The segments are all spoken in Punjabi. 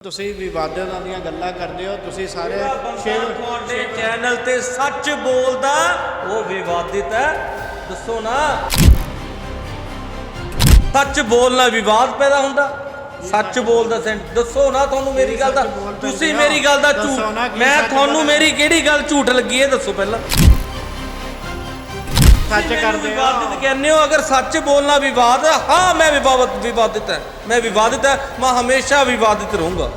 ਤੁਸੀਂ ਵਿਵਾਦਾਂ ਦੀਆਂ ਗੱਲਾਂ ਕਰਦੇ ਹੋ ਤੁਸੀਂ ਸਾਰੇ ਸ਼ਿਵ ਤੁਹਾਡੇ ਚੈਨਲ ਤੇ ਸੱਚ ਬੋਲਦਾ ਉਹ ਵਿਵਾਦਿਤ ਹੈ। ਦੱਸੋ ਨਾ। ਸੱਚ ਬੋਲਣਾ ਵਿਵਾਦ ਪੈਦਾ ਹੁੰਦਾ। ਸੱਚ ਬੋਲਦਾ ਸੈਂ ਦੱਸੋ ਨਾ ਤੁਹਾਨੂੰ ਮੇਰੀ ਗੱਲ ਦਾ। ਬੋਲ ਤੁਸੀਂ। ਮੇਰੀ ਗੱਲ ਦਾ ਝੂਠ ਮੈਂ ਤੁਹਾਨੂੰ। ਮੇਰੀ ਕਿਹੜੀ ਗੱਲ ਝੂਠ ਲੱਗੀ ਹੈ ਦੱਸੋ ਪਹਿਲਾਂ। ਸੱਚ ਕਰਦੇ ਵਿਵਾਦਿਤ ਹੋ ਕਹਿੰਦੇ ਹੋ ਅਗਰ ਸੱਚ ਬੋਲਣਾ ਵਿਵਾਦ ਹੈ ਹਾਂ ਮੈਂ ਵਿਵਾਦਤ ਵਿਵਾਦਿਤ ਹੈ। ਮੈਂ ਵਿਵਾਦਿਤ ਹੈ ਮੈਂ ਹਮੇਸ਼ਾ ਵਿਵਾਦਿਤ ਰਹੂੰਗਾ।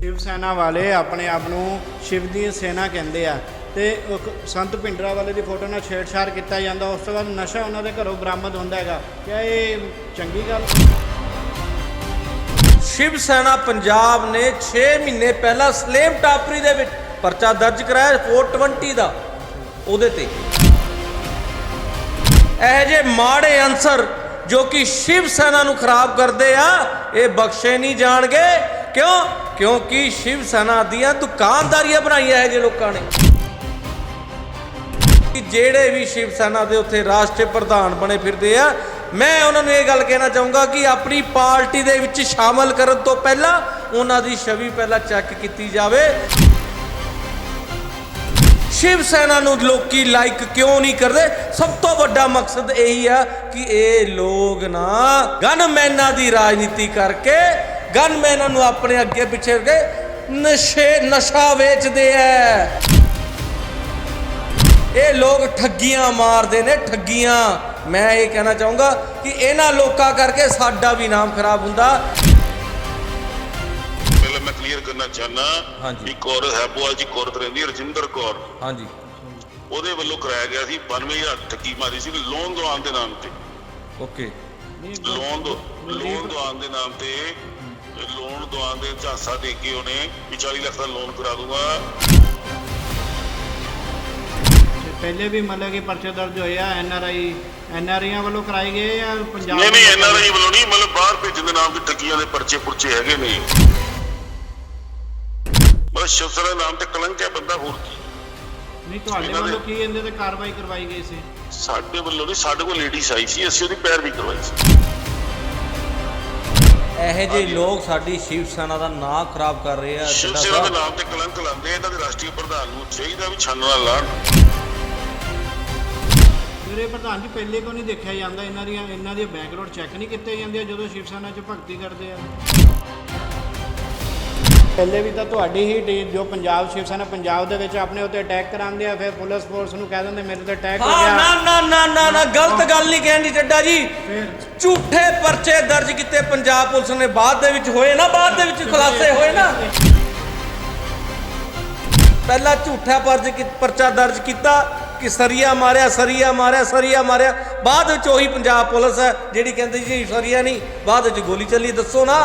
ਸ਼ਿਵ ਸੈਨਾ ਵਾਲੇ ਆਪਣੇ ਆਪ ਨੂੰ ਸ਼ਿਵ ਦੀ ਸੈਨਾ ਕਹਿੰਦੇ ਆ। ਤੇ ਸੰਤ ਭਿੰਡਰਾ ਵਾਲੇ ਦੀ ਫੋਟੋ ਨਾਲ ਛੇੜਛਾੜ ਕੀਤਾ ਜਾਂਦਾ ਉਸ ਤੋਂ ਬਾਅਦ ਨਸ਼ਾ ਉਹਨਾਂ ਦੇ ਘਰੋਂ ਬਰਾਮਦ ਹੁੰਦਾ ਹੈਗਾ। ਕਿਆ ਇਹ ਚੰਗੀ ਗੱਲ? ਸ਼ਿਵ ਸੈਨਾ ਪੰਜਾਬ ਨੇ 6 ਮਹੀਨੇ ਪਹਿਲਾਂ ਸਲੇਮ ਟਾਪਰੀ ਦੇ ਵਿੱਚ ਪਰਚਾ ਦਰਜ ਕਰਾਇਆ 420 ਦਾ। ਉਹਦੇ ਤੇ। ਇਹ ਜੇ ਮਾੜੇ ਅਨਸਰ ਜੋ ਕਿ ਸ਼ਿਵ ਸੈਨਾ ਨੂੰ ਖਰਾਬ ਕਰਦੇ ਆ, ਇਹ ਬਖਸ਼ੇ ਨਹੀਂ ਜਾਣਗੇ। ਕਿਉਂ? ਕਿਉਂਕਿ ਸ਼ਿਵ ਸੈਨਾ ਦੀਆਂ ਦੁਕਾਨਦਾਰੀਆਂ ਬਣਾਈਆਂ ਇਹ ਜੇ ਲੋਕਾਂ ਨੇ। ਕਿ ਜਿਹੜੇ ਵੀ ਸ਼ਿਵ ਸੈਨਾ ਦੇ ਉੱਥੇ ਰਾਸ਼ਟਰੀ ਪ੍ਰਧਾਨ ਬਣੇ ਫਿਰਦੇ ਆ, ਮੈਂ ਉਹਨਾਂ ਨੂੰ ਇਹ ਗੱਲ ਕਹਿਣਾ ਚਾਹੂੰਗਾ ਕਿ ਆਪਣੀ ਪਾਰਟੀ ਦੇ ਵਿੱਚ ਸ਼ਾਮਲ ਕਰਨ ਤੋਂ ਪਹਿਲਾਂ ਉਹਨਾਂ ਦੀ ਛਵੀ ਪਹਿਲਾਂ ਚੈੱਕ ਕੀਤੀ ਜਾਵੇ। ਸ਼ਿਵ ਸੈਨਾ ਨੂੰ ਲੋਕੀ ਲਾਈਕ ਕਿਉਂ ਨਹੀਂ ਕਰਦੇ? ਸਭ ਤੋਂ ਵੱਡਾ ਮਕਸਦ ਇਹੀ ਆ ਕਿ ਇਹ ਲੋਕ ਨਾ ਗਨਮੈਨਾਂ ਦੀ ਰਾਜਨੀਤੀ ਕਰਕੇ ਗਨਮੈਨਾਂ ਨੂੰ ਆਪਣੇ ਅੱਗੇ ਪਿੱਛੇ ਕੇ ਨਸ਼ੇ, ਨਸ਼ਾ ਵੇਚਦੇ ਐ। ਇਹ ਲੋਕ ਠੱਗੀਆਂ ਮਾਰਦੇ ਨੇ, ਠੱਗੀਆਂ। ਮੈਂ ਇਹ ਕਹਿਣਾ ਚਾਹੂੰਗਾ ਕਿ ਇਹਨਾਂ ਲੋਕਾਂ ਕਰਕੇ ਸਾਡਾ ਵੀ ਨਾਮ ਖਰਾਬ ਹੁੰਦਾ। ਕਲੀਅਰ ਕਰਨਾ ਚਾਹਨਾ ਹਾਂਜੀ। ਇੱਕ ਔਰਤ ਜੀ ਕੋਰਤ ਰਹਿੰਦੀ ਹੈ ਰਜਿੰਦਰ ਕੌਰ। ਹਾਂਜੀ। ਉਹਦੇ ਵੱਲੋਂ ਕਰਾਇਆ ਗਿਆ ਸੀ 92000 ਠੱਗੀ ਮਾਰੀ ਸੀ ਲੋਨ ਦਵਾਨ ਦੇ ਨਾਮ ਤੇ। ਓਕੇ। ਲੋਨ ਦੋ ਲੋਨ ਦਵਾਨ ਦੇ ਨਾਮ ਤੇ ਲੋਨ ਦਵਾਨ ਦੇ ਝਾਂਸਾ ਦੇ ਕੇ ਉਹਨੇ ਵੀ 40 ਲੱਖ ਦਾ ਲੋਨ ਕਰਾ ਦੂੰਗਾ। ਤੇ ਪਹਿਲੇ ਵੀ ਮਤਲਬ ਕਿ ਪਰਚੇ ਦਰਜ ਹੋਏ ਆ N R I N R ਆਈਆਂ ਵੱਲੋਂ ਕਰਾਏ ਗਏ ਆ ਪੰਜਾਬ ਨਹੀਂ ਨਹੀਂ ਦੇ ਐਨ ਆਰ ਆਈ ਵੱਲੋਂ ਨਹੀਂ ਮਤਲਬ ਬਾਹਰ ਭੇਜਣ ਦੇ ਨਾਮ ਤੇ ਠੱਗੀਆਂ ਦੇ ਪਰਚੇ ਪੁਰਚੇ ਹੈਗੇ ਨੇ। ਸ਼ਬਦ ਦੇ ਨਾਮ ਤੇ ਕਲੰਕ ਹੈ ਬੰਦਾ ਹੋਰ ਕੀ? ਨਹੀਂ ਤੁਹਾਡੇ ਇਹਨਾਂ ਦੇ- ਵੱਲੋਂ ਕੀ ਇਹਦੇ ਤੇ ਕਾਰਵਾਈ ਕਰਵਾਈ ਗਈ ਸੀ? ਸਾਡੇ ਵੱਲੋਂ ਨਹੀਂ ਸਾਡੇ ਕੋਲ ਲੇਡੀਜ਼ ਆਈ ਸੀ ਅਸੀਂ ਉਹਦੀ ਪੈਰ ਵੀ ਕਰਵਾਈ ਸੀ। ਇਹੋ ਜਿਹੇ ਲੋਕ ਸਾਡੀ ਸ਼ਿਵ ਸੈਨਾ ਦਾ ਨਾਂ ਖਰਾਬ ਕਰ ਰਹੇ ਆ ਸ਼ਿਵ ਚੱਡਾ ਸੈਨਾ ਦੇ ਸਾਹਿਬ। ਨਾਮ ਤੇ ਕਲੰਕ ਲਾਉਂਦੇ ਆ, ਇਹਨਾਂ ਦੇ ਰਾਸ਼ਟਰੀ ਪ੍ਰਧਾਨ ਨੂੰ ਚਾਹੀਦਾ ਵੀ ਛਾਨਣਾ ਲਾਣ। ਮੇਰੇ ਪ੍ਰਧਾਨ ਜੀ ਪਹਿਲੇ ਕਿਉਂ ਨਹੀਂ ਦੇਖਿਆ ਜਾਂਦਾ ਇਹਨਾਂ ਦੀਆਂ ਇਹਨਾਂ ਦੀਆਂ ਬੈਕਗ੍ਰਾਉਂਡ ਚੈੱਕ ਨਹੀਂ ਕੀਤੇ ਜਾਂਦੇ ਜਦੋਂ ਸ਼ਿਵ ਸੈਨਾ 'ਚ ਭਗਤੀ ਕਰਦੇ ਆ? ਪਹਿਲੇ ਵੀ ਤਾਂ ਤੁਹਾਡੀ ਹੀ ਟੀਮ ਜੋ ਪੰਜਾਬ ਸ਼ਿਵ ਸੈਨਾ ਪੰਜਾਬ ਦੇ ਵਿੱਚ ਆਪਣੇ ਉੱਤੇ ਅਟੈਕ ਕਰਾਉਂਦੇ ਆ ਫਿਰ ਪੁਲਿਸ ਫੋਰਸ ਨੂੰ ਕਹਿ ਦਿੰਦੇ ਮੇਰੇ ਤੇ ਅਟੈਕ ਹੋ ਗਿਆ। ਨਾ ਨਾ ਨਾ ਨਾ ਨਾ ਗਲਤ ਗੱਲ ਨਹੀਂ ਕਹਿਣੀ ਚੱਡਾ ਜੀ। ਝੂਠੇ ਪਰਚੇ ਦਰਜ ਕੀਤੇ ਪੰਜਾਬ ਪੁਲਿਸ ਨੇ ਬਾਅਦ ਦੇ ਵਿੱਚ ਹੋਏ ਨਾ ਬਾਅਦ ਦੇ ਵਿੱਚ ਖੁਲਾਸੇ ਹੋਏ ਨਾ। ਪਹਿਲਾਂ ਝੂਠਾ ਪਰਚ ਕੀ- ਪਰਚਾ ਦਰਜ ਕੀਤਾ ਕਿ ਸਰੀਆ ਮਾਰਿਆ ਸਰੀਆ ਮਾਰਿਆ ਸਰੀਆ ਮਾਰਿਆ। ਬਾਅਦ ਵਿੱਚ ਉਹੀ ਪੰਜਾਬ ਪੁਲਿਸ ਹੈ ਜਿਹੜੀ ਕਹਿੰਦੀ ਜੀ ਸਰੀਆ ਨਹੀਂ ਬਾਅਦ ਵਿੱਚ ਗੋਲੀ ਚੱਲੀ ਦੱਸੋ ਨਾ।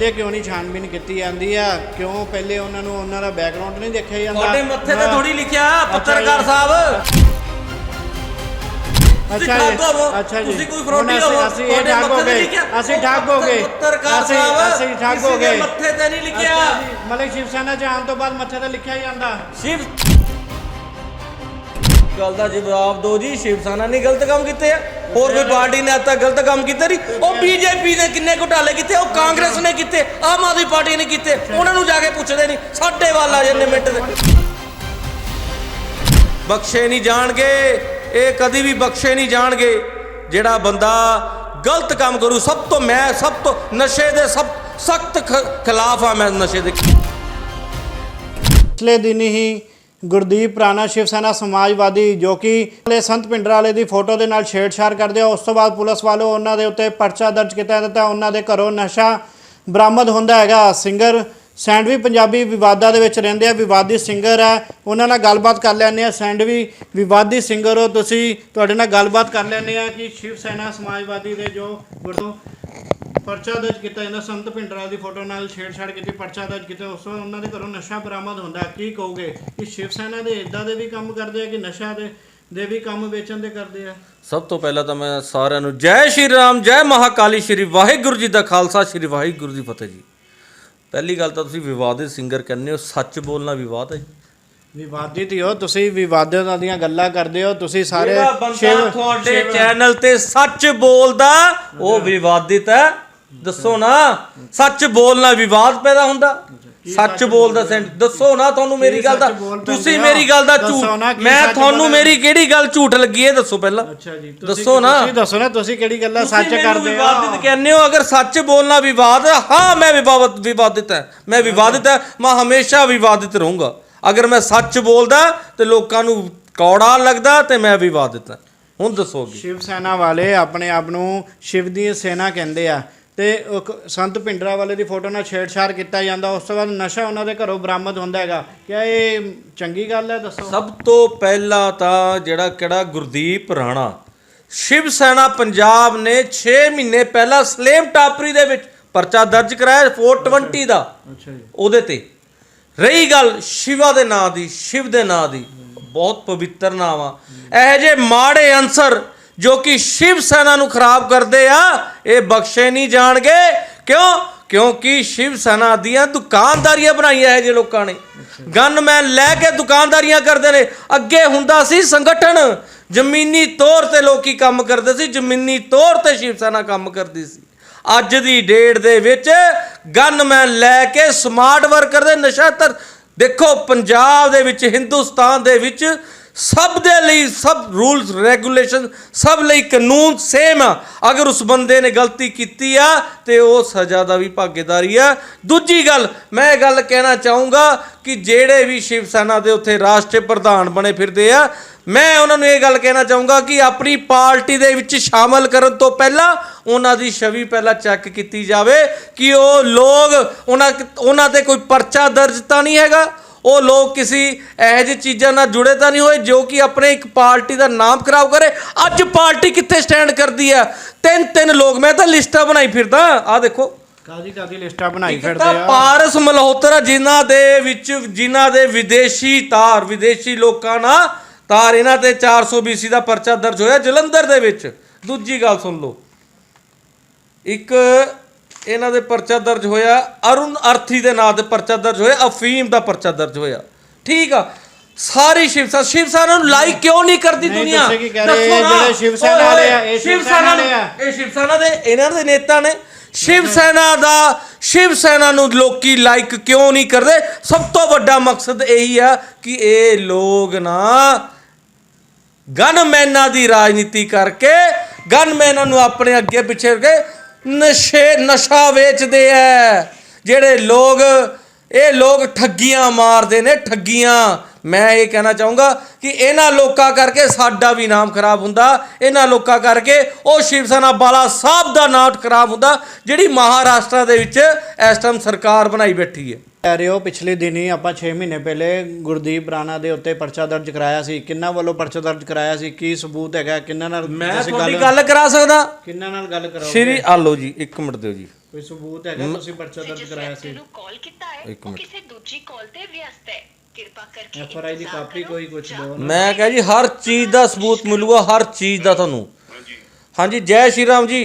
ਪਹਿਲੇ ਕਿਉਂ ਨਹੀਂ ਛਾਨਬੀਨ ਕੀਤੀ ਜਾਂਦੀ ਆ? ਕਿਉਂ ਪਹਿਲੇ ਉਹਨਾਂ ਨੂੰ ਉਹਨਾਂ ਦਾ ਬੈਕਗ੍ਰਾਉਂਡ ਨਹੀਂ ਦੇਖਿਆ ਜਾਂਦਾ? ਤੁਹਾਡੇ ਮੱਥੇ ਤੇ ਹਾਂ। ਥੋੜੀ ਲਿਖਿਆ ਪੱਤਰਕਾਰ। ਸਾਹਿਬ। ਅੱਛਾ ਅੱਛਾ ਜੀ। ਤੁਸੀਂ ਕੋਈ ਫਰੋਡੀ ਅਸੀਂ- ਹੋਵੋ ਅਸੀਂ ਇਹ ਠੱਗ ਹੋ ਗਏ। ਅਸੀਂ ਠੱਗ ਹੋ ਗਏ। ਪੱਤਰਕਾਰ ਅਸੀਂ ਸਾਹਿਬ ਅਸੀਂ ਠੱਗ ਹੋ ਗਏ। ਮੱਥੇ ਤੇ ਨਹੀਂ ਲਿਖਿਆ। ਮਤਲਬ ਸ਼ਿਵ ਸੈਨਾ ਆਉਣ ਤੋਂ ਬਾਅਦ ਮੱਥੇ ਤੇ ਲਿਖਿਆ ਹੀ ਜਾਂਦਾ। ਸ਼ਿਵ ਗੱਲ ਦਾ ਜਵਾਬ ਦਿਓ ਜੀ ਸ਼ਿਵ ਸੈਨਾ ਨੇ ਗਲਤ ਕੰਮ ਕੀਤੇ ਆ। ਹੋਰ ਕੋਈ ਪਾਰਟੀ ਨੇ ਅੱਜ ਗਲਤ ਕੰਮ ਕੀਤੇ ਨਹੀਂ। ਉਹ ਬੀਜੇਪੀ ਨੇ ਕਿੰਨੇ ਘੁਟਾਲੇ ਕੀਤੇ, ਉਹ ਕਾਂਗਰਸ ਨੇ ਕੀਤੇ, ਆਮ ਆਦਮੀ ਪਾਰਟੀ ਨੇ ਕੀਤੇ, ਉਹਨਾਂ ਨੂੰ ਜਾ ਕੇ ਪੁੱਛਦੇ ਨਹੀਂ। ਸਾਡੇ ਵੱਲ ਆ ਜੰਨੇ ਮਿੰਟ ਦੇ। ਬਖਸ਼ੇ ਨਹੀਂ ਜਾਣਗੇ, ਇਹ ਕਦੀ ਵੀ ਬਖਸ਼ੇ ਨਹੀਂ ਜਾਣਗੇ, ਜਿਹੜਾ ਬੰਦਾ ਗਲਤ ਕੰਮ ਕਰੂ, ਸਭ ਤੋਂ ਮੈਂ, ਸਭ ਤੋਂ ਨਸ਼ੇ ਦੇ ਸਭ ਸਖਤ ਖਿਲਾਫ ਆ ਮੈਂ ਨਸ਼ੇ ਦੇ। ਪਿਛਲੇ ਦਿਨ ਹੀ ਗੁਰਦੀਪ ਰਾਣਾ ਸ਼ਿਵ ਸੈਨਾ ਸਮਾਜਵਾਦੀ ਜੋ ਕਿ ਸੰਤ ਪਿੰਡਰ ਵਾਲੇ ਦੀ ਫੋਟੋ ਦੇ ਨਾਲ ਛੇੜਛਾੜ ਕਰਦੇ ਆ। ਉਸ ਤੋਂ ਬਾਅਦ ਪੁਲਿਸ ਵੱਲੋਂ ਉਹਨਾਂ ਦੇ ਉੱਤੇ ਪਰਚਾ ਦਰਜ ਕੀਤਾ ਜਾਂਦਾ ਉਹਨਾਂ ਦੇ ਘਰੋਂ ਨਸ਼ਾ ਬਰਾਮਦ ਹੁੰਦਾ ਹੈਗਾ। ਸਿੰਗਰ ਸੈਂਡਵੀ ਪੰਜਾਬੀ ਵਿਵਾਦਾਂ ਦੇ ਵਿੱਚ ਰਹਿੰਦੇ ਆ। ਵਿਵਾਦੀ ਸਿੰਗਰ ਹੈ ਉਹਨਾਂ ਨਾਲ ਗੱਲਬਾਤ ਕਰ ਲੈਂਦੇ ਆ। ਸੈਂਡਵੀ ਵਿਵਾਦੀ ਸਿੰਗਰ ਹੋ ਤੁਸੀਂ, ਤੁਹਾਡੇ ਨਾਲ ਗੱਲਬਾਤ ਕਰ ਲੈਂਦੇ ਆ ਕਿ ਸ਼ਿਵ ਸੈਨਾ ਸਮਾਜਵਾਦੀ ਦੇ ਜੋ ਗੁਰਦੋ ਪਰਚਾ ਦਰਜ ਕੀਤਾ ਜਾਂਦਾ ਸੰਤ ਭਿੰਡਰਾ ਦੀ ਫੋਟੋ ਨਾਲ ਛੇੜਛਾੜ ਕੀਤੀ ਪਰਚਾ ਦਰਜ ਕੀਤਾ। ਉਸ ਤੋਂ ਉਹਨਾਂ ਦੇ ਘਰੋਂ ਨਸ਼ਾ ਬਰਾਮਦ ਹੁੰਦਾ। ਕੀ ਕਹੋਗੇ ਕਿ ਸ਼ਿਵ ਸੈਨਾ ਦੇ ਇਦਾਂ ਦੇ ਵੀ ਕੰਮ ਕਰਦੇ ਆ ਕਿ ਨਸ਼ਾ ਦੇ ਦੇ ਵੀ ਕੰਮ ਵੇਚਣ ਦੇ ਕਰਦੇ ਆ? ਸਭ ਤੋਂ ਪਹਿਲਾਂ ਤਾਂ ਮੈਂ ਸਾਰਿਆਂ ਨੂੰ ਜੈ ਸ਼੍ਰੀ ਰਾਮ ਜੈ ਮਹਾਕਾਲੀ ਸ਼੍ਰੀ ਵਾਹਿਗੁਰੂ ਜੀ ਦਾ ਖਾਲਸਾ ਸ਼੍ਰੀ ਵਾਹਿਗੁਰੂ ਜੀ ਦੀ ਫਤਿਹ ਜੀ। ਪਹਿਲੀ ਗੱਲ ਤਾਂ ਤੁਸੀਂ ਵਿਵਾਦਿਤ ਸਿੰਗਰ ਕਹਿੰਦੇ ਹੋ ਸੱਚ ਬੋਲਣਾ ਵਿਵਾਦ ਹੈ ਜੀ। ਵਿਵਾਦਿਤ ਹੀ ਹੋ ਤੁਸੀਂ ਵਿਵਾਦਾਂ ਦੀਆਂ ਗੱਲਾਂ ਕਰਦੇ ਹੋ ਤੁਸੀਂ ਸਾਰੇ ਜਿਹੜਾ ਬੰਦਾ ਤੁਹਾਡੇ ਚੈਨਲ ਤੇ ਸੱਚ ਬੋਲਦਾ ਉਹ ਵਿਵਾਦਿਤ ਹੈ। ਦੱਸੋ ਨਾ ਸੱਚ ਬੋਲਣਾ ਵਿਵਾਦ ਪੈਦਾ ਹੁੰਦਾ। ਸੱਚ ਬੋਲਦਾ ਸੈਂਟ ਦੱਸੋ ਨਾ ਤੁਹਾਨੂੰ ਮੇਰੀ ਗੱਲ ਦਾ ਤੁਸੀਂ? ਮੇਰੀ ਗੱਲ ਦਾ ਝੂਠ ਮੈਂ ਤੁਹਾਨੂੰ? ਮੇਰੀ ਕਿਹੜੀ ਗੱਲ ਝੂਠ ਲੱਗੀ ਹੈ ਦੱਸੋ ਪਹਿਲਾਂ। ਅੱਛਾ ਜੀ ਤੁਸੀਂ- ਦੱਸੋ ਨਾ। ਤੁਸੀਂ ਦੱਸੋ ਨਾ ਤੁਸੀਂ ਕਿਹੜੀ ਗੱਲਾਂ ਸੱਚ ਕਰਦੇ ਵਿਵਾਦਿਤ ਹੋ? ਕਹਿੰਦੇ ਹੋ ਅਗਰ ਸੱਚ ਬੋਲਣਾ ਵਿਵਾਦ ਹੈ ਹਾਂ ਮੈਂ ਵਿਵਾਦਿਤ ਵਿਵਾਦਿਤ ਹੈ। ਮੈਂ ਵਿਵਾਦਿਤ ਹੈ ਮੈਂ ਹਮੇਸ਼ਾ ਵਿਵਾਦਿਤ ਰਹੂੰਗਾ। ਅਗਰ ਮੈਂ ਸੱਚ ਬੋਲਦਾ ਤੇ ਲੋਕਾਂ ਨੂੰ ਕੌੜਾ ਲੱਗਦਾ ਤੇ ਮੈਂ ਵਿਵਾਦਿਤ ਹਾਂ। ਹੁਣ ਦੱਸੋਗੇ ਸ਼ਿਵ ਸੈਨਾ ਵਾਲੇ ਆਪਣੇ ਆਪ ਨੂੰ ਸ਼ਿਵ ਦੀ ਸੈਨਾ ਕਹਿੰਦੇ ਆ। ਤੇ ਸੰਤ ਪਿੰਡਰਾ ਵਾਲੇ ਦੀ ਫੋਟੋ ਨਾਲ ਛੇੜਛਾੜ ਕੀਤਾ ਜਾਂਦਾ। ਉਸ ਤੋਂ ਬਾਅਦ ਨਸ਼ਾ ਉਹਨਾਂ ਦੇ ਘਰੋਂ ਬਰਾਮਦ ਹੁੰਦਾ ਹੈਗਾ। ਕਿਆ ਇਹ ਚੰਗੀ ਗੱਲ ਹੈ ਦੱਸੋ? ਸਭ ਤੋਂ ਪਹਿਲਾਂ ਤਾਂ ਜਿਹੜਾ ਕਿਹੜਾ ਗੁਰਦੀਪ ਰਾਣਾ ਸ਼ਿਵ ਸੈਨਾ ਪੰਜਾਬ ਨੇ 6 ਮਹੀਨੇ ਪਹਿਲਾਂ ਸਲੇਮ ਟਾਪਰੀ ਦੇ ਵਿੱਚ ਪਰਚਾ ਦਰਜ ਕਰਾਇਆ 420 ਦਾ। ਅੱਛਾ ਜੀ। ਉਹਦੇ ਤੇ। ਰਹੀ ਗੱਲ ਸ਼ਿਵਾ ਦੇ ਨਾਂ ਦੀ ਸ਼ਿਵ ਦੇ ਨਾਂ ਦੀ। ਬਹੁਤ ਪਵਿੱਤਰ ਨਾਮ ਆ। ਇਹ ਜੇ ਮਾੜੇ ਅੰਸਰ ਜੋ ਕਿ ਸ਼ਿਵ ਸੈਨਾ ਨੂੰ ਖਰਾਬ ਕਰਦੇ ਆ, ਇਹ ਬਖਸ਼ੇ ਨਹੀਂ ਜਾਣਗੇ। ਕਿਉਂ? ਕਿਉਂਕਿ ਸ਼ਿਵ ਸੈਨਾ ਦੀਆਂ ਦੁਕਾਨਦਾਰੀਆਂ ਬਣਾਈਆਂ ਇਹ ਜੇ ਲੋਕਾਂ ਨੇ। ਗਨਮੈਨ ਲੈ ਕੇ ਦੁਕਾਨਦਾਰੀਆਂ ਕਰਦੇ ਨੇ। ਅੱਗੇ ਹੁੰਦਾ ਸੀ ਸੰਗਠਨ। ਜ਼ਮੀਨੀ ਤੌਰ ਤੇ ਲੋਕੀ ਕੰਮ ਕਰਦੇ ਸੀ, ਜ਼ਮੀਨੀ ਤੌਰ ਤੇ ਸ਼ਿਵ ਸੈਨਾ ਕੰਮ ਕਰਦੀ ਸੀ। ਅੱਜ ਦੀ ਡੇਟ ਦੇ ਵਿੱਚ ਗਨਮੈਨ ਲੈ ਕੇ ਸਮਾਰਟ ਵਰਕਰ ਦੇ ਨਸ਼ਾ ਤਰ ਦੇਖੋ, ਪੰਜਾਬ ਦੇ ਵਿੱਚ, ਹਿੰਦੁਸਤਾਨ ਦੇ ਵਿੱਚ ਸਭ ਦੇ ਲਈ ਸਭ ਰੂਲਸ, ਰੈਗੂਲੇਸ਼ਨ, ਸਭ ਲਈ ਕਾਨੂੰਨ ਸੇਮ ਆ। ਅਗਰ ਉਸ ਬੰਦੇ ਨੇ ਗਲਤੀ ਕੀਤੀ ਆ, ਤੇ ਉਹ ਸਜ਼ਾ ਦਾ ਵੀ ਭਾਗੀਦਾਰੀ ਆ। ਦੂਜੀ ਗੱਲ, ਮੈਂ ਇਹ ਗੱਲ ਕਹਿਣਾ ਚਾਹੂੰਗਾ ਕਿ ਜਿਹੜੇ ਵੀ ਸ਼ਿਵ ਸੈਨਾ ਦੇ ਉੱਥੇ ਰਾਸ਼ਟਰੀ ਪ੍ਰਧਾਨ ਬਣੇ ਫਿਰਦੇ ਆ, ਮੈਂ ਉਹਨਾਂ ਨੂੰ ਇਹ ਗੱਲ ਕਹਿਣਾ ਚਾਹੂੰਗਾ ਕਿ ਆਪਣੀ ਪਾਰਟੀ ਦੇ ਵਿੱਚ ਸ਼ਾਮਲ ਕਰਨ ਤੋਂ ਪਹਿਲਾਂ ਉਹਨਾਂ ਦੀ ਛਵੀ ਪਹਿਲਾਂ ਚੈੱਕ ਕੀਤੀ ਜਾਵੇ ਕਿ ਉਹ ਲੋਕ, ਉਹਨਾਂ ਉਹਨਾਂ ਤੇ ਕੋਈ ਪਰਚਾ ਦਰਜ ਤਾਂ ਨਹੀਂ ਹੈਗਾ। ਉਹ ਲੋਕ ਕਿਸੇ ਇਹੋ ਜਿਹੀ ਚੀਜ਼ਾਂ ਨਾਲ ਜੁੜੇ ਤਾਂ ਨਹੀਂ ਹੋਏ ਜੋ ਕਿ ਆਪਣੇ ਇੱਕ ਪਾਰਟੀ ਦਾ ਨਾਮ ਖਰਾਬ ਕਰੇ। ਅੱਜ ਪਾਰਟੀ ਕਿੱਥੇ ਸਟੈਂਡ ਕਰਦੀ ਆ? ਤਿੰਨ ਤਿੰਨ ਲੋਕ ਮੈਂ ਤਾਂ ਲਿਸਟਾਂ ਬਣਾਈ ਫਿਰਦਾ ਆ ਦੇਖੋ। ਕਾਦੀ ਕਾਦੀ ਲਿਸਟਾਂ ਬਣਾਈ ਫਿਰਦੇ ਆ? ਪਾਰਸ ਮਲਹੋਤਰਾ ਜਿਨ੍ਹਾਂ ਦੇ ਵਿੱਚ ਜਿਨ੍ਹਾਂ ਦੇ ਵਿਦੇਸ਼ੀ ਤਾਰ ਵਿਦੇਸ਼ੀ ਲੋਕਾਂ ਨਾਲ ਤਾਰ ਇਹਨਾਂ ਤੇ 420 ਦਾ ਪਰਚਾ ਦਰਜ ਹੋਇਆ ਜਲੰਧਰ ਦੇ ਵਿੱਚ। ਦੂਜੀ ਗੱਲ ਸੁਣ ਲਓ। ਇੱਕ ਇਹਨਾਂ ਦੇ ਪਰਚਾ ਦਰਜ ਹੋਇਆ ਅਰੁਣ ਅਰਥੀ ਦੇ ਨਾਂ ਤੇ ਪਰਚਾ ਦਰਜ ਹੋਇਆ ਅਫੀਮ ਦਾ ਪਰਚਾ ਦਰਜ ਹੋਇਆ। ਠੀਕ ਆ? ਸਾਰੀ ਸ਼ਿਵ ਸੈਨਾ ਸ਼ਿਵ ਸੈਨਾ ਨੂੰ ਲਾਈਕ ਕਿਉਂ ਨਹੀਂ ਕਰਦੀ ਦੁਨੀਆ। ਜਿਹੜੇ ਸ਼ਿਵ ਸੈਨਾ ਓਏ, ਵਾਲੇ ਆ, ਇਹ ਸ਼ਿਵ ਸ਼ਿਵ ਸੈਨਾ ਸੈਨਾ ਨੂੰ ਵਾਲੇ ਆ। ਇਹ ਸ਼ਿਵ ਸੈਨਾ ਦੇ ਇਹਨਾਂ ਦੇ ਨੇਤਾ ਨੇ। ਸ਼ਿਵ ਸੈਨਾ ਦਾ ਸ਼ਿਵ ਸੈਨਾ ਨੂੰ ਲੋਕੀ ਲਾਈਕ ਕਿਉਂ ਨਹੀਂ ਕਰਦੇ? ਸਭ ਤੋਂ ਵੱਡਾ ਮਕਸਦ ਇਹੀ ਆ ਕਿ ਇਹ ਲੋਕ ਨਾ ਗਨਮੈਨਾਂ ਦੀ ਰਾਜਨੀਤੀ ਕਰਕੇ ਗਨਮੈਨਾਂ ਨੂੰ ਆਪਣੇ ਅੱਗੇ ਪਿੱਛੇ ਕੇ ਨਸ਼ੇ ਨਸ਼ਾ ਵੇਚਦੇ ਐ। ਜਿਹੜੇ ਲੋਕ ਇਹ ਲੋਕ ਠੱਗੀਆਂ ਮਾਰਦੇ ਨੇ ਠੱਗੀਆਂ। ਮੈਂ ਇਹ ਕਹਿਣਾ ਚਾਹੂੰਗਾ ਕਿ ਇਹਨਾਂ ਲੋਕਾਂ ਕਰਕੇ ਸਾਡਾ ਵੀ ਨਾਮ ਖਰਾਬ ਹੁੰਦਾ। ਇਹਨਾਂ ਲੋਕਾਂ ਕਰਕੇ ਉਹ ਸ਼ਿਵ ਸੈਨਾ ਬਾਲਾ ਸਾਹਿਬ ਦਾ ਨਾਮ ਖਰਾਬ ਹੁੰਦਾ ਜਿਹੜੀ ਮਹਾਰਾਸ਼ਟਰ ਦੇ ਵਿੱਚ ਇਸ ਟਾਈਮ ਸਰਕਾਰ ਬਣਾਈ ਬੈਠੀ ਹੈ। ਕਹਿ ਰਹੇ ਹੋ ਪਿਛਲੇ ਦਿਨੀ ਆਪਾਂ 6 ਮਹੀਨੇ ਪਹਿਲੇ ਗੁਰਦੀਪ ਰਾਣਾ ਦੇ ਉੱਤੇ ਪਰਚਾ ਦਰਜ ਕਰਾਇਆ ਸੀ। ਕਿੰਨਾ ਵੱਲੋਂ ਪਰਚਾ ਦਰਜ ਕਰਾਇਆ ਸੀ? ਕੀ ਸਬੂਤ ਹੈਗਾ? ਕਿੰਨਾ ਨਾਲ ਮੈਂ ਤੁਹਾਡੀ ਗੱਲ ਕਰਾ ਸਕਦਾ। ਕਿੰਨਾ ਨਾਲ ਗੱਲ ਕਰਾਓ ਸ਼੍ਰੀ ਆਲੋ ਜੀ ਇੱਕ ਮਿੰਟ ਦਿਓ ਜੀ। ਕੋਈ ਸਬੂਤ ਹੈਗਾ ਤੁਸੀਂ ਪਰਚਾ ਦਰਜ ਕਰਾਇਆ ਸੀ? ਨੂੰ ਕਾਲ ਕੀਤਾ ਹੈ ਉਹ। ਕਿਸੇ ਦੂਜੀ ਕਾਲ ਤੇ ਵਿਅਸਤ ਹੈ। ਕਿਰਪਾ ਕਰਕੇ ਐਫ ਆਰ ਆਈ ਦੀ ਕਾਪੀ ਕੋਈ ਕੁਝ ਦਿਓ ਮੈਂ ਕਹਾਂ ਜੀ ਹਰ ਚੀਜ਼ ਦਾ ਸਬੂਤ ਮਿਲੂਗਾ ਹਰ ਚੀਜ਼ ਦਾ ਤੁਹਾਨੂੰ। ਹਾਂਜੀ। ਹਾਂਜੀ ਜੈ ਸ਼੍ਰੀ ਰਾਮ ਜੀ।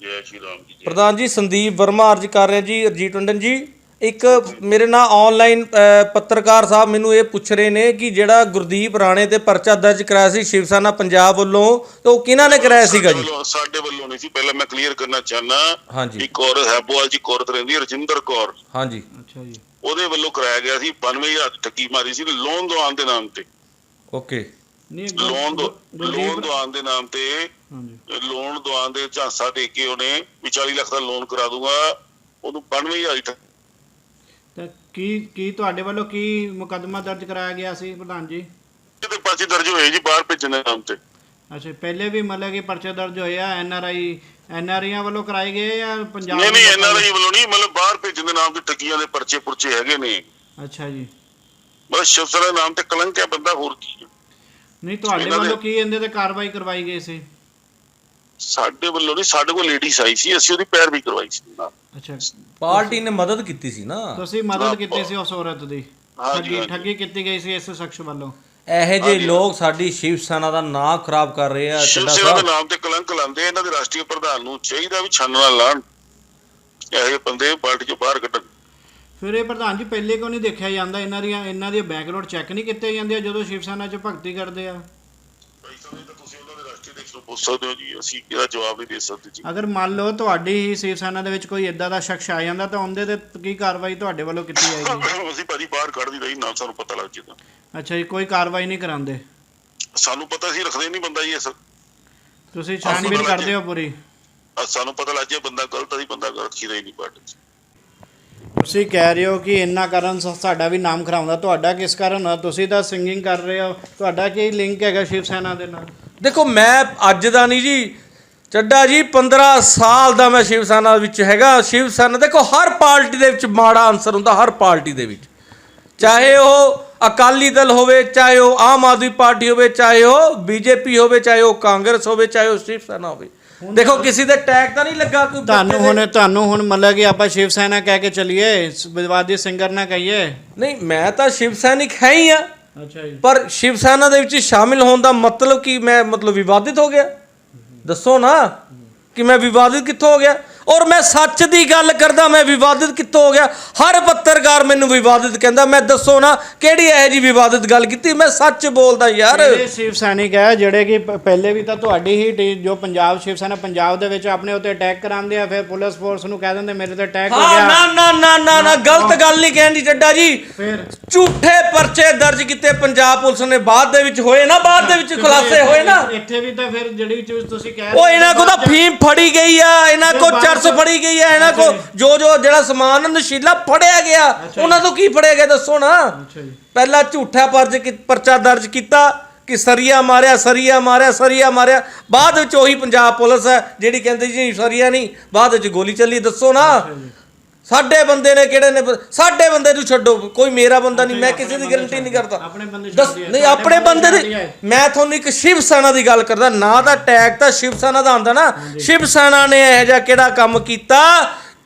ਜੈ ਸ਼੍ਰੀ ਰਾਮ ਜੀ ਜੈ। ਪ੍ਰਧਾਨ ਜੀ ਸੰਦੀਪ ਵਰਮਾ ਅਰਜ ਕਰ ਰਿਹਾ ਜੀ ਅਰਜੀਤ ਟੰਡਨ ਜੀ। ਇੱਕ ਮੇਰੇ ਨਾਲ ਆਨਲਾਈਨ ਪੱਤਰਕਾਰ ਸਾਹਿਬ ਮੈਨੂੰ ਇਹ ਪੁੱਛ ਰਹੇ ਨੇ ਕਿ ਜਿਹੜਾ ਗੁਰਦੀਪ ਰਾਣੇ ਤੇ ਪਰਚਾ ਦਰਜ ਕਰਾਇਆ ਸੀ ਸ਼ਿਵ ਸੈਨਾ ਪੰਜਾਬ ਵੱਲੋਂ ਤੇ ਉਹ ਕਿਹਨਾਂ ਨੇ ਕਰਾਇਆ ਸੀਗਾ ਜੀ? ਸਾਡੇ ਵੱਲੋਂ ਨਹੀਂ ਸੀ ਪਹਿਲਾਂ ਮੈਂ ਕਲੀਅਰ ਕਰਨਾ ਚਾਹਨਾ ਹਾਂਜੀ। ਇੱਕ ਔਰਤ ਹੈਬੋਵਾਲ ਜੀ ਕੋਰਤ ਰਹਿੰਦੀ ਰਜਿੰਦਰ ਕੌਰ। ਹਾਂਜੀ। ਅੱਛਾ ਜੀ। ਉਹਦੇ ਵੱਲੋਂ ਕਰਾਇਆ ਗਿਆ ਸੀ 92000 ਦੀ ਠੱਗੀ ਮਾਰੀ ਸੀ ਲੋਨ ਦਵਾਨ ਦੇ ਨਾਮ ਤੇ। ਓਕੇ। ਲੋਨ ਲੋਨ ਦਵਾਨ ਦੇ ਨਾਮ ਤੇ ਹਾਂਜੀ। ਲੋਨ ਦਵਾਨ ਦੇ ਝਾਂਸਾ ਦੇ ਕੇ ਉਹਨੇ ਵੀ 40 ਲੱਖ ਦਾ ਲੋਨ ਕਰਾ ਦੂੰਗਾ। ਉਹਨੂੰ 92000 ਦੀ ਠੱਗੀ ਤਾਂ ਕੀ ਕੀ ਤੁਹਾਡੇ ਵੱਲੋਂ ਕੀ ਮੁਕੱਦਮਾ ਦਰਜ ਕਰਾਇਆ ਗਿਆ ਸੀ ਪ੍ਰਧਾਨ ਜੀ? ਤੇ ਪਰਚੇ ਦਰਜ ਹੋਏ ਜੀ ਬਾਹਰ ਭੇਜਣ ਦੇ ਨਾਮ ਤੇ। ਅੱਛਾ ਪਹਿਲੇ ਵੀ ਮਤਲਬ ਕਿ ਪਰਚੇ ਦਰਜ ਹੋਏ ਆ N R I N R ਆਈਆਂ ਵੱਲੋਂ ਕਰਾਏ ਗਏ ਜਾਂ ਪੰਜਾਬ ਨਹੀਂ ਨਹੀਂ ਐਨ ਆਰ ਆਈ ਵੱਲੋਂ ਨਹੀਂ ਮਤਲਬ ਬਾਹਰ ਭੇਜਣ ਦੇ ਨਾਮ ਤੇ ਠੱਗੀਆਂ ਦੇ ਪਰਚੇ ਪੁਰਚੇ ਹੈਗੇ ਨੇ। ਅੱਛਾ ਜੀ। ਮਤਲਬ ਸ਼ਿਵਸਰਾ ਦੇ ਨਾਮ ਤੇ ਕਲੰਕ ਹੈ ਬੰਦਾ ਹੋਰ ਕੀ। ਨਹੀਂ ਤੁਹਾਡੇ ਵੱਲੋਂ ਕੀ ਇਹਦੇ ਤੇ ਕਾਰਵਾਈ ਕਰਵਾਈ ਗਈ ਸੀ? ਸਾਡੇ ਵੱਲੋਂ ਨਹੀਂ ਸਾਡੇ ਕੋਲ ਲੇਡੀਜ਼ ਆਈ ਸੀ ਅਸੀਂ ਉਹਦੀ ਪੈਰ ਵੀ ਕਰਵਾਈ ਸੀ। ਨਾਲ। ਅੱਛਾ ਪਾਰਟੀ ਨੇ ਮਦਦ ਕੀਤੀ ਸੀ ਨਾ? ਤੁਸੀਂ ਮਦਦ ਕੀਤੀ ਸੀ ਉਸ ਔਰਤ ਦੀ। ਠੱਗੀ। ਠੱਗੀ ਕੀਤੀ ਗਈ ਸੀ ਇਸ ਸ਼ਖਸ ਵੱਲੋਂ। ਇਹੋ ਜਿਹੇ ਲੋਕ ਸਾਡੀ ਸ਼ਿਵ ਸੈਨਾ ਦਾ ਨਾਂ ਖਰਾਬ ਕਰ ਰਹੇ ਆ ਸ਼ਿਵ ਸੇਨਾ ਦੇ ਨਾਮ ਤੇ ਕਲੰਕ ਲਾਉਂਦੇ ਇਹਨਾਂ ਦੇ ਰਾਸ਼ਟਰੀ ਪ੍ਰਧਾਨ ਨੂੰ ਚਾਹੀਦਾ ਵੀ ਛਾਨਣਾ ਲਾਣ। ਇਹੋ ਜਿਹੇ ਬੰਦੇ ਪਾਰਟੀ ਚੋਂ ਬਾਹਰ ਕੱਢਣ। ਫਿਰ ਇਹ ਪ੍ਰਧਾਨ ਜੀ ਪਹਿਲੇ ਕਿਉਂ ਨਹੀਂ ਦੇਖਿਆ ਜਾਂਦਾ? ਇਹਨਾਂ ਦੀਆਂ ਇਹਨਾਂ ਦੀਆਂ ਬੈਕਗ੍ਰਾਉਂਡ ਚੈੱਕ ਨਹੀਂ ਕੀਤੇ ਜਾਂਦੇ ਜਦੋਂ ਸ਼ਿਵ ਸੈਨਾ 'ਚ ਭਗਤੀ ਕਰਦੇ ਆ ਭਾਈ ਸਾਹਿਬ ਤਾਂ ਤੁਸੀਂ ਉਹਨਾਂ ਦੇ ਰਾਸ਼ਟਰੀ ਅਧਿਕਸ਼ ਨੂੰ ਪੁੱਛ ਸਕਦੇ ਹੋ ਜੀ ਅਸੀਂ ਇਹਦਾ ਜਵਾਬ ਨਹੀਂ ਦੇ ਸਕਦੇ ਜੀ। ਅਗਰ ਮੰਨ ਲਓ ਤੁਹਾਡੀ ਹੀ ਸ਼ਿਵ ਸੈਨਾ ਦੇ ਵਿੱਚ ਕੋਈ ਇਦਾਂ ਦਾ ਸ਼ਖਸ ਆ ਜਾਂਦਾ ਤਾਂ ਉਹਦੇ ਤੇ ਕੀ ਕਾਰਵਾਈ ਤੁਹਾਡੇ ਵੱਲੋਂ ਕੀਤੀ ਜਾਏਗੀ? ਅਸੀਂ ਭਾਜੀ ਬਾਹਰ ਕੱਢ ਦੀ ਰਹੀ ਨਾ ਸਾਨੂੰ ਪਤਾ ਲੱਗ ਜਾਂਦਾ ਅੱਛਾ ਜੀ ਕੋਈ ਕਾਰਵਾਈ ਨਹੀਂ ਕਰਾਉਂਦੇ ਸਾਨੂੰ ਪਤਾ ਸੀ ਰੱਖਦੇ ਨਹੀਂ ਬੰਦਾ ਜੀ ਇਸ। ਤੁਸੀਂ ਛਾਣਬੀਨ ਕਰਦੇ ਹੋ ਪੂਰੀ? ਸਾਨੂੰ ਪਤਾ ਲੱਗ ਜੇ ਬੰਦਾ ਗਲਤ ਸੀ ਬੰਦਾ ਰੱਖੀਦਾ ਹੀ ਨਹੀਂ ਪਾਰਟੀ ਤੁਸੀਂ ਕਹਿ ਰਹੇ ਹੋ ਕਿ ਇੰਨਾ ਕਾਰਨ ਸਾਡਾ ਵੀ ਨਾਮ ਖਰਾਉਂਦਾ ਤੁਹਾਡਾ ਕਿਸ ਕਾਰਨ ਆ ਤੁਸੀਂ ਤਾਂ ਸਿੰਗਿੰਗ ਕਰ ਰਹੇ ਹੋ ਤੁਹਾਡਾ ਕੀ ਲਿੰਕ ਹੈਗਾ ਸ਼ਿਵ ਸੈਨਾ ਦੇ ਨਾਲ? ਦੇਖੋ ਮੈਂ ਅੱਜ ਦਾ ਨਹੀਂ ਜੀ ਚੱਡਾ ਜੀ 15 ਸਾਲ ਦਾ ਮੈਂ ਸ਼ਿਵ ਸੈਨਾ ਵਿੱਚ ਹੈਗਾ। ਸ਼ਿਵ ਸੈਨਾ ਦੇਖੋ ਹਰ ਪਾਰਟੀ ਦੇ ਵਿੱਚ ਮਾੜਾ ਅਨਸਰ ਹੁੰਦਾ ਹਰ ਪਾਰਟੀ ਦੇ ਵਿੱਚ। ਚਾਹੇ ਉਹ ਅਕਾਲੀ ਦਲ ਹੋਵੇ ਚਾਹੇ ਉਹ ਆਮ ਆਦਮੀ ਪਾਰਟੀ ਹੋਵੇ ਚਾਹੇ ਉਹ ਬੀਜੇਪੀ ਹੋਵੇ ਚਾਹੇ ਉਹ ਕਾਂਗਰਸ ਹੋਵੇ ਚਾਹੇ ਉਹ ਸ਼ਿਵ ਸੈਨਾ ਹੋਵੇ। ਦੇਖੋ ਕਿਸੇ ਦੇ ਟੈਗ ਤਾਂ ਨਹੀਂ ਲੱਗਾ ਕੋਈ ਤੁਹਾਨੂੰ ਹੁਣ ਤੁਹਾਨੂੰ ਹੁਣ ਮਤਲਬ ਕਿ ਆਪਾਂ ਸ਼ਿਵ ਸੈਨਾ ਕਹਿ ਕੇ ਚੱਲੀਏ ਵਿਵਾਦੀ ਸਿੰਗਰ ਨਾ ਕਹੀਏ। ਨਹੀਂ ਮੈਂ ਤਾਂ ਸ਼ਿਵ ਸੈਨਿਕ ਹੈ ਹੀ ਆ। ਅੱਛਾ ਜੀ। ਪਰ ਸ਼ਿਵ ਸੈਨਾ ਦੇ ਵਿੱਚ ਸ਼ਾਮਿਲ ਹੋਣ ਦਾ ਮਤਲਬ ਕਿ ਮੈਂ ਮਤਲਬ ਵਿਵਾਦਿਤ ਹੋ ਗਿਆ? ਦੱਸੋ ਨਾ। ਕਿ ਮੈਂ ਵਿਵਾਦਿਤ ਕਿੱਥੋਂ ਹੋ ਗਿਆ? ਔਰ ਮੈਂ ਸੱਚ ਦੀ ਗੱਲ ਕਰਦਾ ਮੈਂ ਵਿਵਾਦਿਤ ਕਿੱਥੋਂ ਹੋ ਗਿਆ? ਹਰ ਪੱਤਰਕਾਰ ਮੈਨੂੰ ਵਿਵਾਦਿਤ ਕਹਿੰਦਾ ਮੈਂ ਦੱਸੋ ਨਾ ਕਿਹੜੀ ਇਹੋ ਜੀ ਵਿਵਾਦਿਤ ਗੱਲ ਕੀਤੀ? ਮੈਂ ਸੱਚ ਬੋਲਦਾ ਯਾਰ। ਇਹ ਸ਼ਿਵ ਸੈਨਿਕ ਹੈ ਜਿਹੜੇ ਕਿ ਪ- ਪਹਿਲੇ ਵੀ ਤਾਂ ਤੁਹਾਡੀ ਹੀ ਟੀਮ ਜੋ ਪੰਜਾਬ ਸ਼ਿਵ ਸੈਨਾ ਪੰਜਾਬ ਦੇ ਵਿੱਚ ਆਪਣੇ ਉੱਤੇ ਅਟੈਕ ਕਰਾਉਂਦੇ ਆ ਫਿਰ ਪੁਲਿਸ ਫੋਰਸ ਨੂੰ ਕਹਿ ਦਿੰਦੇ ਮੇਰੇ ਤੇ ਅਟੈਕ ਹੋ ਹਾਂ ਗਿਆ। ਨਾ ਨਾ ਨਾ ਨਾ ਨਾ ਗਲਤ ਗੱਲ ਨਹੀਂ ਕਹਿਣ ਦੀ ਚੱਡਾ ਜੀ। ਫਿਰ? ਝੂਠੇ ਪਰਚੇ ਦਰਜ ਕੀਤੇ ਪੰਜਾਬ ਪੁਲਿਸ ਨੇ ਬਾਅਦ ਦੇ ਵਿੱਚ ਹੋਏ ਨਾ ਬਾਅਦ ਦੇ ਵਿੱਚ ਖੁਲਾਸੇ ਹੋਏ ਨਾ। ਇੱਥੇ ਵੀ ਤਾਂ ਫਿਰ ਜਿਹੜੀ ਚੀਜ਼ ਤੁਸੀਂ ਕਹਿ ਉਹ ਇਹਨਾਂ ਕੋ ਤਾਂ ਫੀਮ ਫੜੀ ਗਈ ਆ ਇਹਨਾਂ ਕੋ ਚ- ਫੜੀ ਗਈ ਆ ਇਹਨਾਂ ਕੋ ਜੀ। ਜੋ ਜਿਹੜਾ ਸਮਾਨ ਨਸ਼ੀਲਾ ਫੜਿਆ ਗਿਆ। ਉਹਨਾਂ ਤੋਂ ਕੀ ਫੜਿਆ ਗਿਆ ਦੱਸੋ ਨਾ। ਪਹਿਲਾਂ ਝੂਠਾ ਪਰਚ ਕੀ- ਪਰਚਾ ਦਰਜ ਕੀਤਾ ਕਿ ਸਰੀਆ ਮਾਰਿਆ ਸਰੀਆ ਮਾਰਿਆ ਸਰੀਆ ਮਾਰਿਆ। ਬਾਅਦ ਵਿੱਚ ਉਹੀ ਪੰਜਾਬ ਪੁਲਿਸ ਹੈ ਜਿਹੜੀ ਕਹਿੰਦੀ ਜੀ ਸਰੀਆ ਨਹੀਂ ਬਾਅਦ ਵਿੱਚ ਗੋਲੀ ਚੱਲੀ ਦੱਸੋ ਨਾ। ਸਾਡੇ ਬੰਦੇ ਨੇ ਕਿਹੜੇ ਨੇ ਸਾਡੇ ਬੰਦੇ ਨੂੰ ਛੱਡੋ। ਕੋਈ ਮੇਰਾ ਬੰਦਾ ਨਹੀਂ ਮੈਂ ਕਿਸੇ ਦੀ ਗਾਰੰਟੀ ਨਹੀਂ ਕਰਦਾ। ਆਪਣੇ ਬੰਦੇ ਦੱਸ ਛੱਡਦੇ ਆ, ਨਹੀਂ ਆਪਣੇ ਬੰਦੇ ਦੇ। ਮੈਂ ਤੁਹਾਨੂੰ ਇੱਕ ਸ਼ਿਵ ਸੈਨਾ ਦੀ ਗੱਲ ਕਰਦਾ। ਨਾ ਦਾ ਟੈਗ ਤਾਂ ਸ਼ਿਵ ਸੈਨਾ ਦਾ ਆਂਦਾ ਨਾ। ਸ਼ਿਵ ਸੈਨਾ ਨੇ ਇਹ ਜਿਹਾ ਕਿਹੜਾ ਕੰਮ ਕੀਤਾ